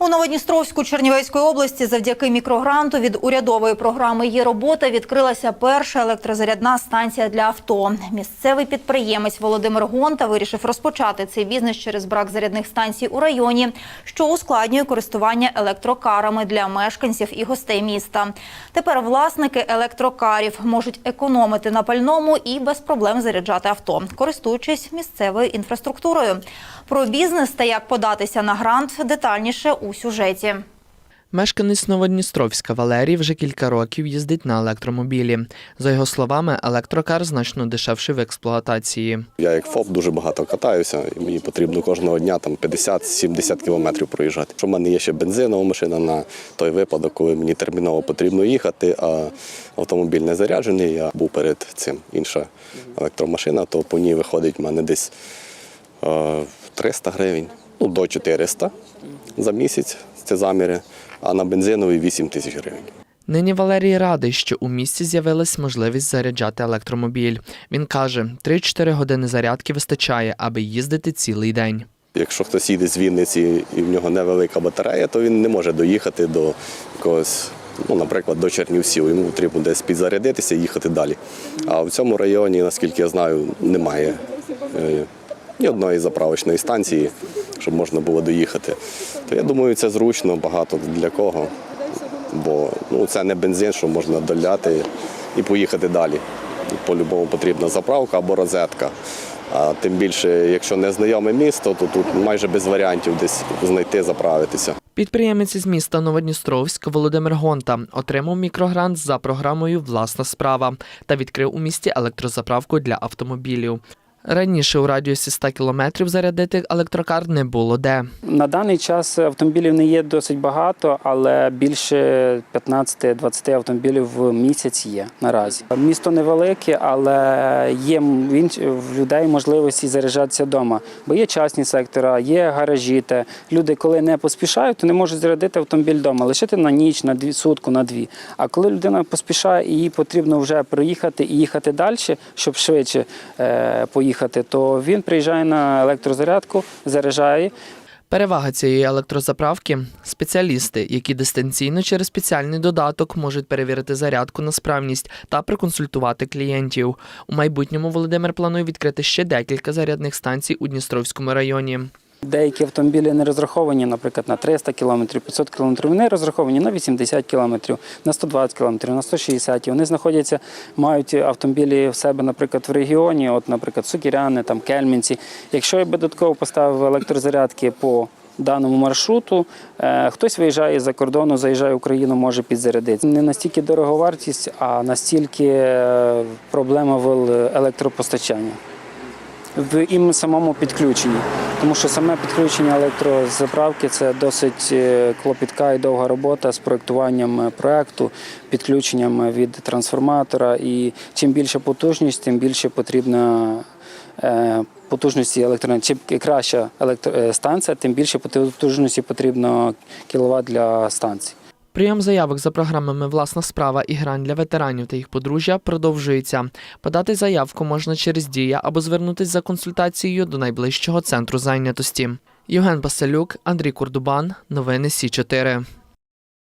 У Новодністровську Чернівецької області завдяки мікрогранту від урядової програми «Є робота» відкрилася перша електрозарядна станція для авто. Місцевий підприємець Володимир Гонта вирішив розпочати цей бізнес через брак зарядних станцій у районі, що ускладнює користування електрокарами для мешканців і гостей міста. Тепер власники електрокарів можуть економити на пальному і без проблем заряджати авто, користуючись місцевою інфраструктурою. Про бізнес та як податися на грант детальніше у сюжеті. Мешканець Новодністровська Валерій вже кілька років їздить на електромобілі. За його словами, електрокар значно дешевший в експлуатації. Я як ФОП дуже багато катаюся, і мені потрібно кожного дня там 50-70 кілометрів проїжджати. Що в мене є ще бензинова машина на той випадок, коли мені терміново потрібно їхати, а автомобіль не заряджений. Я був перед цим інша електромашина, то по ній виходить в мене десь е, 300 гривень, ну до 400 за місяць. Це заміри, а на бензиновий 8 тисяч гривень. Нині Валерій радий, що у місті з'явилась можливість заряджати електромобіль. Він каже, 3-4 години зарядки вистачає, аби їздити цілий день. Якщо хтось їде з Вінниці і в нього невелика батарея, то він не може доїхати до якогось, ну, наприклад, до Чернівців. Йому потрібно десь підзарядитися і їхати далі. А в цьому районі, наскільки я знаю, немає е, ні одної заправочної станції, щоб можна було доїхати. То я думаю, це зручно багато для кого. Бо ну, це не бензин, що можна доляти і поїхати далі. По-любому потрібна заправка або розетка. А тим більше, якщо не знайоме місто, то тут майже без варіантів десь знайти, заправитися. Підприємець із міста Новодністровськ Володимир Гонта отримав мікрогрант за програмою Власна справа та відкрив у місті електрозаправку для автомобілів. Раніше у радіусі 100 кілометрів зарядити електрокар не було де. На даний час автомобілів не є досить багато, але більше 15-20 автомобілів в місяць є наразі. Місто невелике, але є в людей можливості заряджатися вдома. Бо є частні сектора, є гаражі. Те. Люди, коли не поспішають, то не можуть зарядити автомобіль вдома, лишити на ніч, на дві сутку, на дві. А коли людина поспішає і їй потрібно вже проїхати і їхати далі, щоб швидше е, поїхати, то він приїжджає на електрозарядку, заряджає. Перевага цієї електрозаправки спеціалісти, які дистанційно через спеціальний додаток можуть перевірити зарядку на справність та проконсультувати клієнтів. У майбутньому Володимир планує відкрити ще декілька зарядних станцій у Дністровському районі. Деякі автомобілі не розраховані, наприклад, на 300 км, 500 км, вони розраховані на 80 км, на 120 км, на 160 І Вони знаходяться, мають автомобілі в себе, наприклад, в регіоні, от, наприклад, Сукіряни, там, Кельмінці. Якщо я б додатково поставив електрозарядки по даному маршруту, е, хтось виїжджає з-за кордону, заїжджає в Україну, може підзарядити. Не настільки дороговартість, а настільки е, проблема в електропостачанні в їм самому підключенні. Тому що саме підключення електрозаправки це досить е, клопітка і довга робота з проєктуванням е, проекту, підключенням від трансформатора. І чим більше потужність, тим більше потрібна е, потужності електроенергії. Чим краща електростанція, тим більше потужності потрібно кіловат для станції. Прийом заявок за програмами Власна справа і грань для ветеранів та їх подружжя продовжується. Подати заявку можна через Дія або звернутися за консультацією до найближчого центру зайнятості. Євген Басалюк, Андрій Курдубан. Новини Сі 4